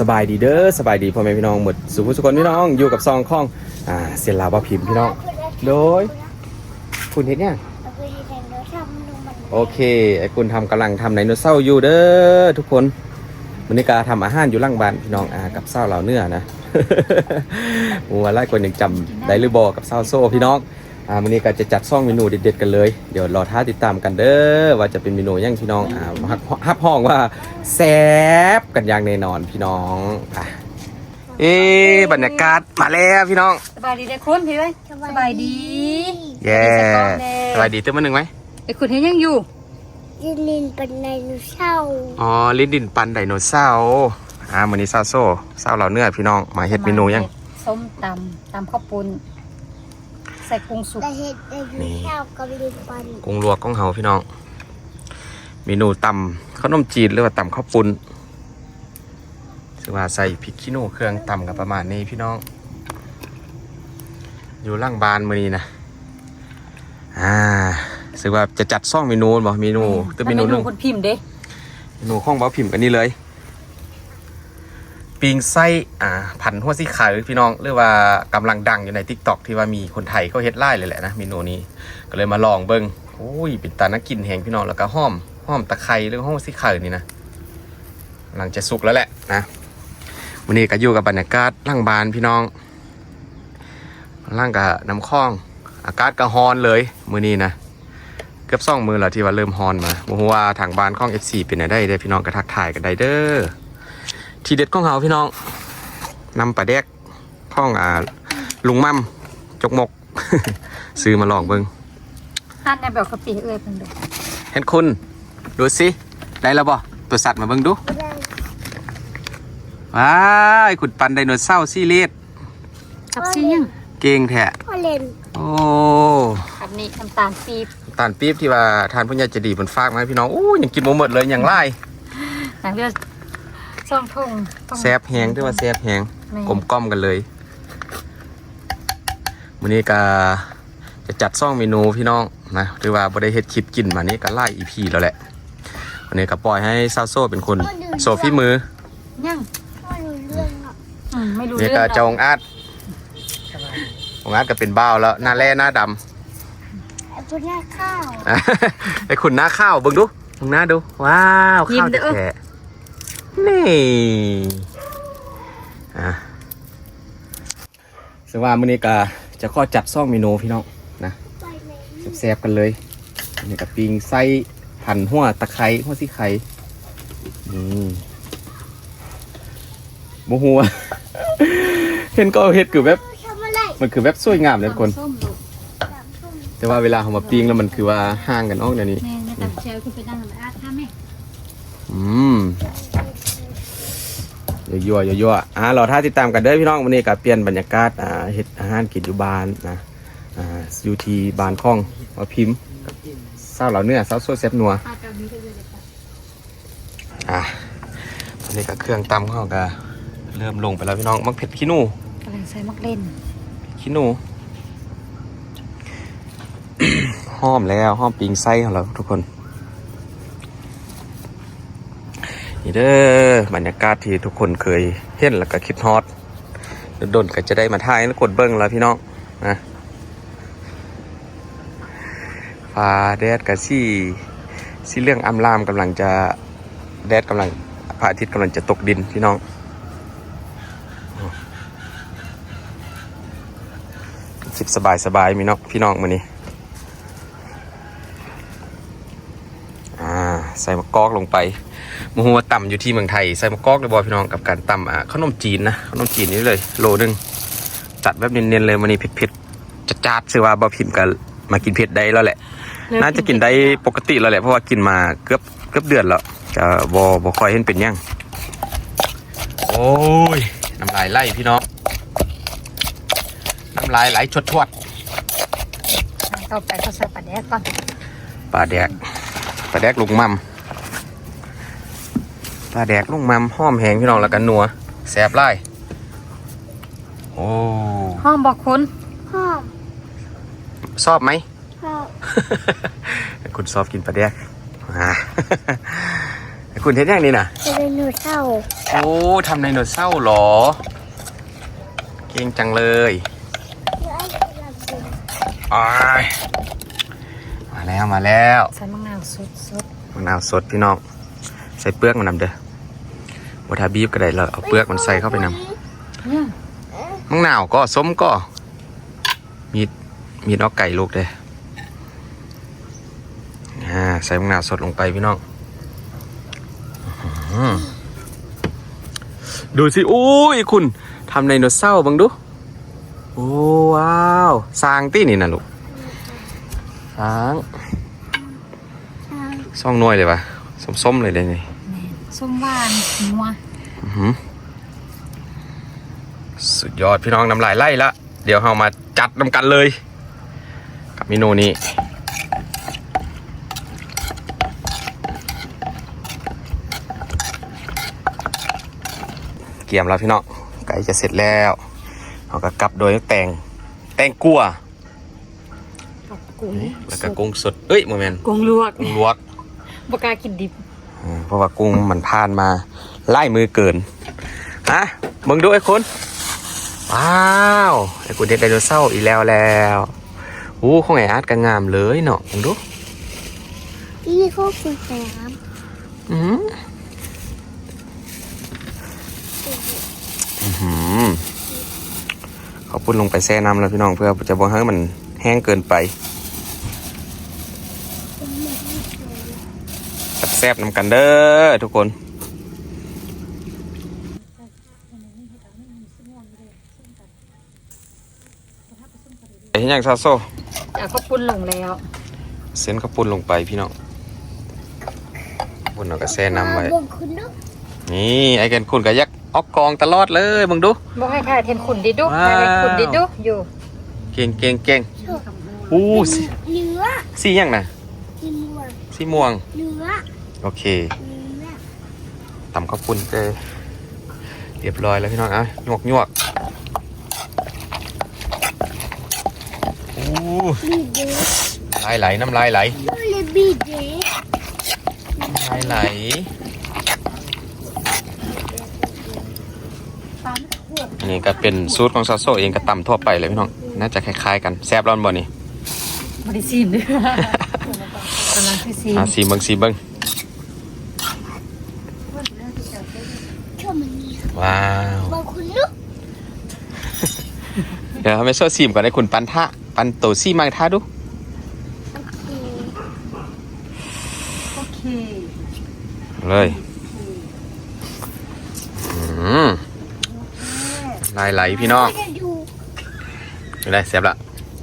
สบายดีเด้อสบายดีพ่อแม่พี่น้องหมดสุขสุขคนพี่น้องอยู่กับซองข้องอ่าเสียนลาวบ่พิมพ์พี่น้อง โดยคุณเห็นเนี่ยโอเคไอ้คุณทำกำลังทำไดโนเสาร์อยู่เด้อทุกคนวันนี้กาทำอาหารอยู่ล่างบ้านพี่น้องอ่ากับเศร้าเหล่าเนื้อนะมัวไล่คนยังจำได้หรือบอกกับเศร้าโซ่พี่น้อง อ่าวันนี้ก็จะจัดซ่องเมนูเด็ดๆกันเลย เดี๋ยวรอท้าติดตามกันเด้อว่าจะเป็นเมนูหยังพี่น้องอ่าฮับฮับห้องว่าแซ่บกันอย่างแน่นอนพี่น้องอะเอ๊ะบรรยากาศมาแล้วพี่น้องสบายดีได้คุณพี่ไว้สบายดีเย้สบายดีเต้นมาหนึ่งไหมไอ้คุณเห็นยังอยู่ยินลินเป็นไดโนเสาร์อ๋อลิ้นดินปันไดโนเสาร์อ่าวันนี้ซาโซ่เศร้าเหล่าเนื้อพี่น้องมาเฮ็ดเมนูยังส้มตำตำข้าวปุ้น ใส่กุ้งสุกได้เห็ดไดโนเสาร์กับลินปันกุ้งลวกของเฮาพี่น้องเมนูตำข้าวต้มจีนหรือว่าตำข้าวปุ้นถือว่าใส่พริกขี้หนูเครื่องตำกับประมาณนี้พี่น้อง อยู่ล่างบานมือนี้นะอ่าถือว่าจะจัดซ่องเมนูบ่เมนูตัวเมนูหนึงคนพิมพ์เด้เมนูข้องเบ้าพิมพ์กันนี่เลย ปิงไส้อ่าพันหัวสีขาวพี่น้องเรียกว่ากำลังดังอยู่ใน t ิ k t o k ที่ว่ามีคนไทยเขาเฮ็ดไล่เลยแหละนะเมนูนี้ก็เลยมาลองเบิ้งโอ้ยเป็นตานักกินแหงพี่น้องแล้วก็ห้อมห้อมตะไคร้หรือหอมสีขาวนี่นะกำลังจะสุกแล้วแหละนะวันนี้ก็อยู่กับบรรยากาศล่างบานพี่น้องล่างกับน้ำคลอง อากาศก็ฮอนเลยมือนี้นะเกือบสองมือแล้วที่ว่าเริ่มฮอนมาบ่ฮู้ว่าทางบ้านของ FC เป็นจังไดเด้พี่น้องก็ทักทายกันได้เด้อ ทีเด็ดของเฮาพี่น้องนำปลาแดกของอ่าลุงมั่มจกมก ซื้อมาลองเบิ่งท่านในแบบกะปิเอ้ยเพิ่นเด้อเห็นคุณดูสิได้แล้วบ่ตัวสัตว์มาเบิ่งดูไม่ได้ว้ายขุดปันไดโนเสาร์ซีเรียสกับซียังเก่งแท้พ่อเล่นโอ้กับนี่น้ำตาลปี๊บตาลปี๊บที่ว่าทานผู้ใหญ่ใจะดีบนฟากมาให้พี่น้องโอ้ยังกินบ่หมดเลยยังไล่หนังเลือด ซ่องทุ่งต้อง แซบแฮงที่ว่าแซบแฮงแม่ กลมกล่อมกันเลยวันนี้ก็จะจัดซ่องเมนูพี่น้องนะหรือว่าบ่ได้เฮ็ดคลิปกินมานี้ก็ไล่อีพีแล้วแหละวันนี้ก็ปล่อยให้ซาโซเป็นคนโซฟี่มือยังพ่อรู้เรื่องอะอืมไม่รู้นี่เรื่ก็องเจ้าองอาจองอาจก็เป็นบ้าวแล้วหน้าแร่หน้าดไอ้พวกนี้ข้าวำไอ้คุณหน้าข้าวเบิ่งดูเบิ่งหน้าดู ว้าวข้าวแท้ๆ นี่อะซึ่งว่ามื้อนี้ก็จะข้อจัดซ่องเมนูพี่น้องนะไปไหนแซ่บๆกันเลยอันนี้กับปิงไส้ผันหัวตะไคร้หัวสีไข่อืมโมหัว เห็นก็เห็ดคือแบบทำอะไรมันคือแบบสวยงามเลยทุกคนส้มลูกน้ำส้มแต่ว่าเวลาเขามาปิ้งแล้วมันคือว่าห่างกันออกเดี๋ยวนี้แม่แม่ตัดเชลคือไปนั่งกับอาร์ตค่ะแม่ อืมยั่วๆยั่วๆอ่าเราท่าติดตามกันเด้อพี่น้องวันนี้ก็เปลี่ยนบรรยากาศอ่าเฮ็ดอาหารกินอยู่บ้านนะอ่าอยู่ที่บ้านข้องมาพิมพ์เศร้าเหล่าเนื้อเศร้าโซ่แซ่บนัวอาร์ตกับมีเรื่อยๆจ้ะอะอันนี้ก็เครื่องตำของเขาก็เริ่มลงไปแล้วพี่น้องมักเผ็ดขี้หนูกำลังใส่มักเล่นขี้หนูหอมแล้วหอมปิงไส้ของเราทุกคนนี่ เด้อบรรยากาศที่ทุกคนเคยเห็นแล้วก็คิดฮอตโดนๆก็จะได้มาถ่ายแล้วกดเบิ้งแล้วพี่น้องนะฟ้าแดดกับซี่ซี่เรื่องอำลามกำลังจะแดดกำลังพระอาทิตย์กำลังจะตกดินพี่น้องสิบสบายสบายมีน้องพี่น้องมือนี้อ่า ใส่มะกอกลงไปมหัวาต่ำอยู่ที่เมืองไทย ใส่มะกอกเลยบอยพี่น้องกับการต่ำอ่าขนมจีนนะขนมจีนนี่เลย โลนึงจัดแบบเนียนๆเลยมันนี้เผ็ดๆจัดจัดๆซื้อว่าบอพิมพ์กันมากินเผ็ดได้แล้วแหละ น่าจะกินได้ปกติแล้วแหละเพราะว่ากินมาเกือบเกือบเดือนแล้วจะบอบอคอยเห็นเป็นหยังโอ้ยน้ำลายไหลพี่น้องน้ำลายไหลชดชวดต่อไปก็ใส่ปลาแดกก่อนปลาแดก ปลาแดกลุงมัมปลาแดกลุงมัมหอมแหงพี่น้องแล้วกันนัวแสบไล่โอ้ห้องบอกคุณพ่อชอบไหมพ่อคุณชอบกินปลาแดกอ่าไอ้คุณเฮ็ดยังนี่น่ะจะเป็นหนูเศร้าโอ้ทำไดโนเสาร์เหรอ เก่งจังเลยเดี๋ยวไอ้กำลังกินอ้ายมา แล้วมาแล้วใส่มะนาวสดสดมะนาวสดพี่น้องใส่เปลือกมันนำเด้อบัทาบีบก็ได้แล้วเอาเปลือกมันใส่เข้าไปนำๆเนี่ยมะนาวก็ส้มก็ มีดมีดเอาไก่ลูกเด้ออ่าใส่มะนาวสดลงไปพี่น้องอื้อหือดูสิอุ้ยคุณทำไดโนเสาร์บังดู โอ้ว้าวสร้างตี้นี่นะลูกสร้าง ช้าง ซ่องหน่วยเลยปะส้มๆเลยเลยนี่แม่นส้มหวานนัวอื้อหือสุดยอดพี่น้องน้ำลายไล่ละ เดี๋ยวเรามาจัดนำกันเลย กับเมนูนี้เกียมแล้วพี่น้องไก่จะเสร็จแล้วเราก็กลับโดยแตงแตงกัว กับกุ้งแล้วก็กุ้งสดเอ้ยโมเมนกุ้งลวกกุ้งลวกบกล้ากินดิบอืมเพราะว่ากุ้งมันผ่านมาไล่มือเกินฮะมึงดูไอ้คนว้าวไอ้กูเด็ดไดโนเสาร์อีกแล้วแล้วอู้ของไอ้อาร์ตก็งามเลยเนาะมึงดูพี่เขาคือแสมอือหืออื้อหือเขาพุ่นลงไปแช่น้ำแล้วพี่น้องเพื่อจะบ่ให้มันแห้งเกินไป ซ่บๆนำกันเด้อทุกคนเห็นยังซาโซจากข้าวปุ้นลงแล้วเส้นข้าวปุ้นลงไปพี่น้องปุ้นเราก็แช่น้ำไว้บนคุณนุ๊กนี่ไอ้แกนคุณก็ยักออกกองตลอดเลยมึงดูบอกให้ค่ะเทนขุนดิดุว้าวให้ขุนดิดุอยู่ เก่งเก่งเก่งอู้สีเนื้อสียังนะกินม่วงสีม่วงเนื้อ โอเคเนื้อตำข้าวปุ้นเจอเรียบร้อยแล้วพี่น้องอะหยวกหยวกอู้บีเดย์ลายไหลน้ำลายไหลเลยบีเดย์น้ำลายไหลอันนี้ก็เป็นสูตรของซาโซเองก็ตำทั่วไปเลยพี่น้อง น่าจะคล้ายๆกันแซ่บร้อนบ่นี่บริซีนด้วยกำลังคือซีนอะสีเบิงสีเบิง ชอบมันนี่ ว้าว บนคุณนุ๊ก เดี๋ยวทำให้โซ่ซีมก่อนให้คุณปันท่าปันโตซี่มาท่าดูโอเคโอเค เลยอืมลายไหลพี่น้องไม่ได้ดูอยู่ได้เสียบละ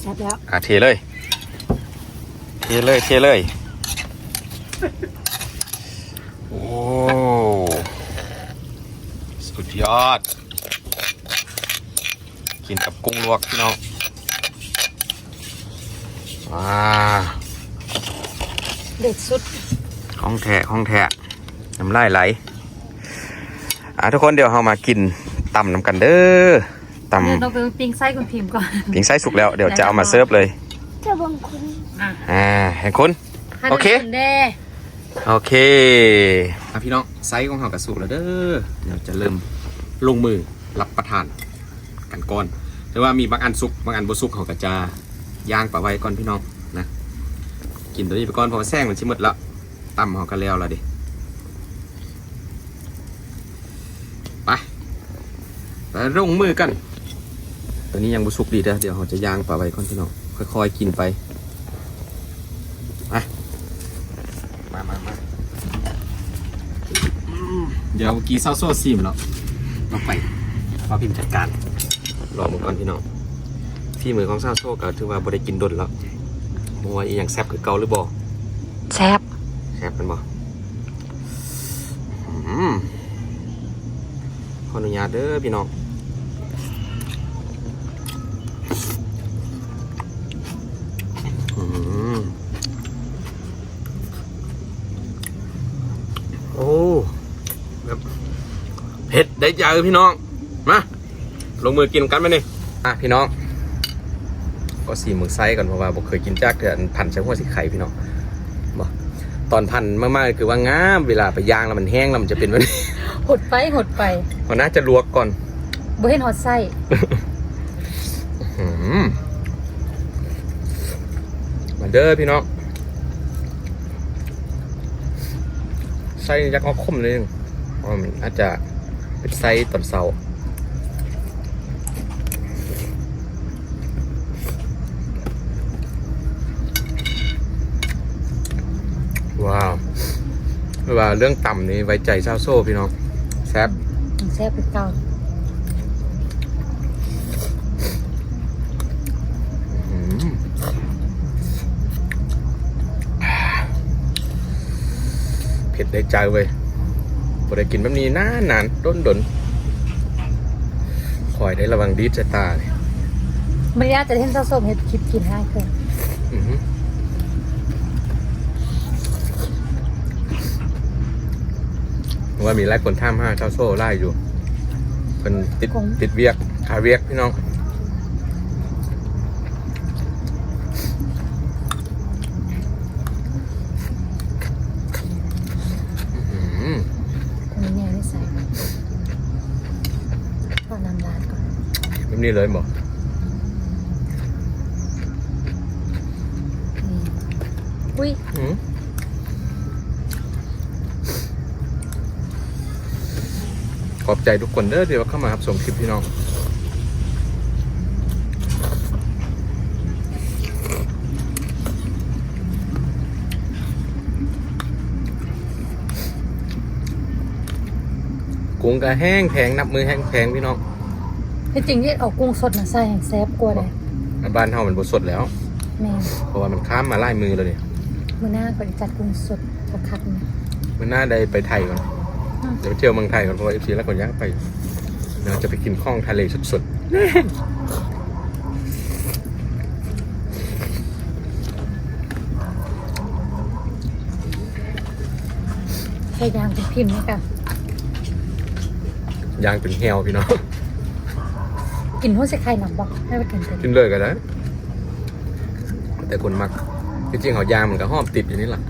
แซ่บแล้ว อะเทเลย เทเลยเทเลย โอ้ สุดยอด กินกับกุ้งลวกพี่น้องว้าเด็ดสุดของแท้ของแท้น้ำลายไหลอะทุกคนเดี๋ยวเรามากินตำน้ำกันเด้อตเดี๋ยวเราไปปิ้งไส้คุณพิมพ์ก่อนำปิงไส้สุกแล้วเดี๋ยวจะเอามาเสิร์ฟเลยเจ้าบนคุณอะอ่าเห็นคุณโอเคให้มันแน่โอเคอะพี่น้องไซส์ของเขากระสุกแล้วเด้อเดี๋ยวจะเริ่มลงมือรับประทาน กันก่อนแต่ว่ามีบางอันสุกบางอันบ่สุกเขาก็จะย่างปะไว้ก่อนพี่น้องนะกินตัวนี้ไปก่อนเพราะว่าแซงมันชิหมดล้วตำเขาก็แล้วแล้วดิไปไปลงมือกัน ตัวนี้ยังบ่สุกดีเด้อเดี๋ยวเขาจะย่างปะไว้ก่อนพี่น้องค่อยๆกินไปมามามาเดี๋ยวเมื่อกี้เศร้าโซ่ซิมแล้วต้องไปพอพิมพ์จัดการ รอมาก่อนพี่น้องที่มือของเศร้าโซ่ก็ถือว่าบ่ได้กินดนแล้วมัวาอีหยังแซ่บคือเก่าหรือบ่แซ่บแซ่บเป็นบ่อืมขออนุญาตเด้อพี่น้องอืมโอ้แบบเผ็ดได้ใจเลยพี่น้อง มา ลงมือกินกันไหมนี่อะพี่น้อง ก็สีมือไส้ก่อนเพราะว่าผมเคยกินจากเดือนพันใช้หัวสีไข่พี่น้องบอกตอนพันมากๆคือว่างามเวลาไปย่างแล้วมันแห้งแล้วมันจะเป็นแบบนี้หดไปหดไปมันน่าจะลวกก่อนบ่เห็นหอดไส้อืมมาเด้อพี่น้องไส้ยักษ์เอาคมเลยนึงเพราะมันอาจจะเป็นไส้ตอนเสาร์ ว้าวเวลาเรื่องต่ำนี่ไว้ใจเจ้าโซ่พี่น้องแซ่บแซ่บคือเก่าอืมเผ็ดได้ใจเว้ยพอได้กินแบบนี้นานนานๆด้นดนคอยได้ระวังดีดจะตาเลยไม่ได้จะเห็นเจ้าส้มเห็ดคลิปกินง่ายขึ้น อื้อหือ ว่ามีไล่คนท่ามห้าเจ้าโซ่ไล่อยู่เป็นติดติดเวียกขาเวียกพี่น้องอื้อหือคนนี้เนี่ยไม่ใส่ก็นำร้านก่อนแบบนี้เลยบอกนี่อุ้ย ขอบใจทุกคนเด้อที่ว่าเข้ามารับชมคลิปพี่น้องกุ้งก็แห้งแพงนับมือแห้งแพงพี่น้องที่จริงที่เอากุ้งสดมาใส่แห่งแซ่บกว่าเลยบ้านเฮามันบดสดแล้ว แม่นเพราะว่ามันข้ามมาไล่มือแล้วเนี่ยมื้อหน้าก็จะจัดกุ้งสดสักคักหนึง มันน่าได้ไปไทยก่อนอืม เดี๋ยวไปเที่ยวเมืองไทยก่อนเพราะว่าเอฟซีแล้วคนอยากไปเราจะไปกินข้องทะเลสดใส่ยางเป็นพิมพ์นี่ค่ะๆย่างเป็นแฮวพี่น้อง กินหัวใส่ไข่หนังบอกให้ไปกินเต็มกินเลยก็ได้แต่คนมักจริงๆเขายางมันก็หอมติดอยู่นี่แหละ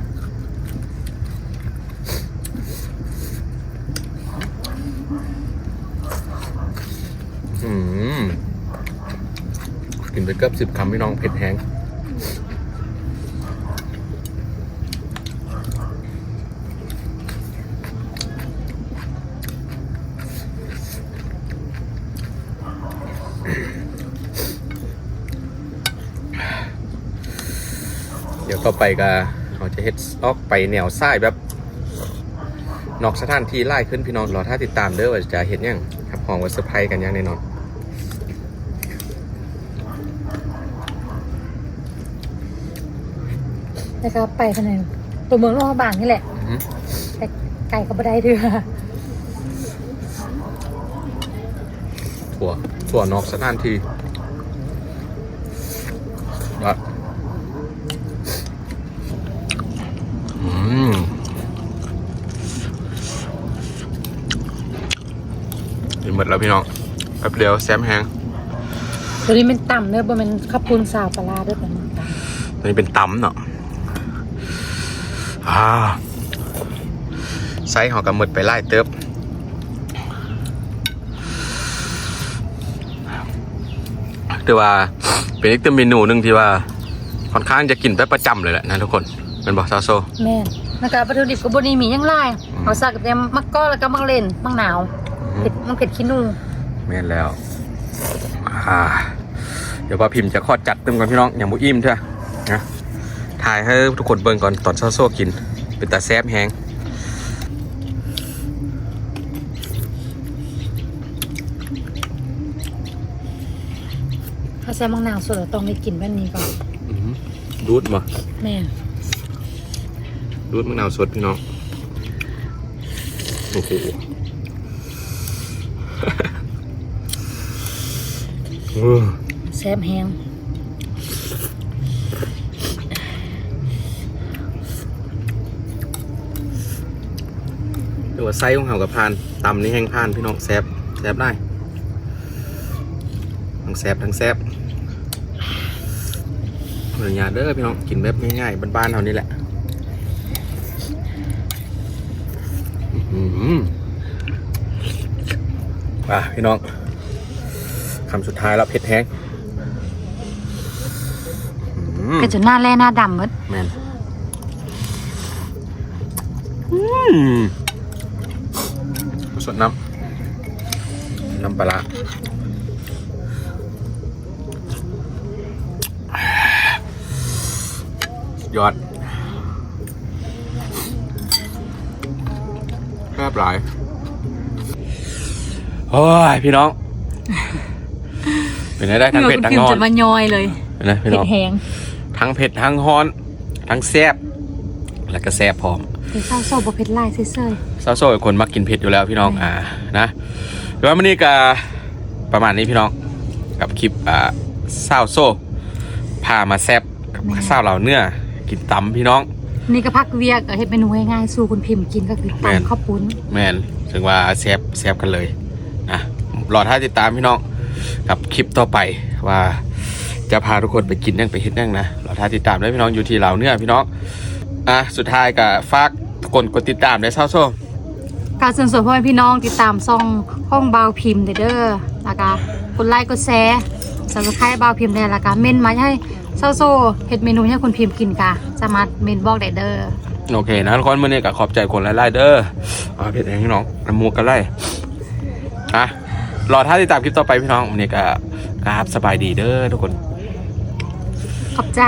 กินไปเกือบสิบคำพี่น้องเผ็ดแห้งเดี๋ยวต่อไปก็เราจะเฮ็ดออกไปแนวซ้ายแบบ นอกสถานที่ไล่ขึ้นพี่น้องรอถ้าติดตามเด้อว่าจะเห็นยังครับห้องว่าเซอร์ไพกันยังแน่นอน แล้วก็ไปทางไหนตัวเมืองโลกบางนี่แหละอือหือแต่ไก่ก็ไม่ได้เดือถั่วถั่วนอกสถานที่ว่าอืมกินหมดแล้วพี่น้องแป๊บเดียวแซมแฮงตัวนี้เป็นต่ำเนื้อบ่แมันข้าวปุ้นสาวปลาร้าด้วยกันต่ตัวนี้เป็นตำเนาะ อ่าไซส์หอกระหมดไปไล่เติบถือว่าเป็นอีกเมนูหนึ่งที่ว่าค่อนข้างจะกินไปประจำเลยแหละนะทุกคนเป็นบอกซาโซำแม่นแล้วก็วัตถุดิบก็บ่ได้มีหยังหลายอืมเอาใส่กับแต่มักก้อแล้วก็มักเล่นมักหนาวเผ็ดมันเผ็ดขี้หนูแม่นแล้วอ่าเดี๋ยวป้าพิมพ์จะขอจัดเต็มก่อนพี่น้องอย่างบุอิ่มเถอะนะ ถ่ายให้ทุกคนเบิ่งก่อนตอนซาโซกิน เป็นตาแซบแฮงถ้าใส่มักหนาวสดเราต้องได้กินแบบนี้ก่อนอื้อหือดูดมาแม่นดูดมะนาวสดพี่น้องโอ้โหเออแซ่บแฮง ดูว่าไส้ของเขากับพานตำนี่แห้งพานพี่น้องแซบแซบได้ทั้งแซบทั้งแซบเนื้อเด้อพี่น้องกินแบบง่ายๆบ้านๆเท่านี้แหละอืมอะพี่น้องคำสุดท้ายแล้วเผ็ดแห้งอืมก็จะหน้าแร่หน้าดำหมดแมนอืม สดน้ำน้ำปลาร้ายอดแคบหลายโอ้ยพี่น้อง เป็นไงได้ทั้งเผ็ดทั้งพิมฮอจะนมาย่อยเลยเป็นไงพี่เผ็น้ดองแห้งทั้งเผ็ดทั้งฮ้อน ทั้งแซ่บแล้วก็แซ่บพร้อม เป็นข้าวโซ่บะเผ็ดลายเซ่ยซาโซ่เป็นคนมักกินเผ็ดอยู่แล้วพี่น้องอ่านะเดี๋ยววันนี้ก็ประมาณนี้พี่น้องกับคลิปอ่าซาวโซ่พามาแซ่บกับข้าวเหล่าเนื้อกินตำพี่น้อง ๆนี่ก็พักเวียกเฮ็ดเมนูง่ายๆสู่คุณพิมพ์กินก็คือแม่น ตำข้าวปุ้นแมนถึงว่าแซ่บแซ่บกันเลยนะรอท่าติดตามพี่น้องกับคลิปต่อไปว่า จะพาทุกคนไปกินนั่งไปเฮ็ดนั่งนะรอท่าติดตามด้วยพี่น้องอยู่ที่เหล่าเนื้อพี่น้องอะสุดท้ายก็ฝากทุ กคนกดติดตามในซาวโซ่การเชิญชวนพ่อแม่พี่น้องติดตามซ่องห้องบาวพิมพ์เด้อแล้วก็กดไลค์กดแชร์สับสไครต์บาวพิมพ์ได้แล้วก็เมนมาให้โซโซเฮ็ดเมนูให้คุณพิมพ์กินกะสามารถเมนบอกได้เด้อโอเคนะทุกคนมื่อนี้ก็ขอบใจคนไล่ๆเด้อเอาเพชรแห้งพี่น้องน้ำมูกกันไล่อะรอท่าติดตามคลิปต่อไปพี่น้องวันนี้ก็ครับสบายดีเด้อทุกคน ขอบใจ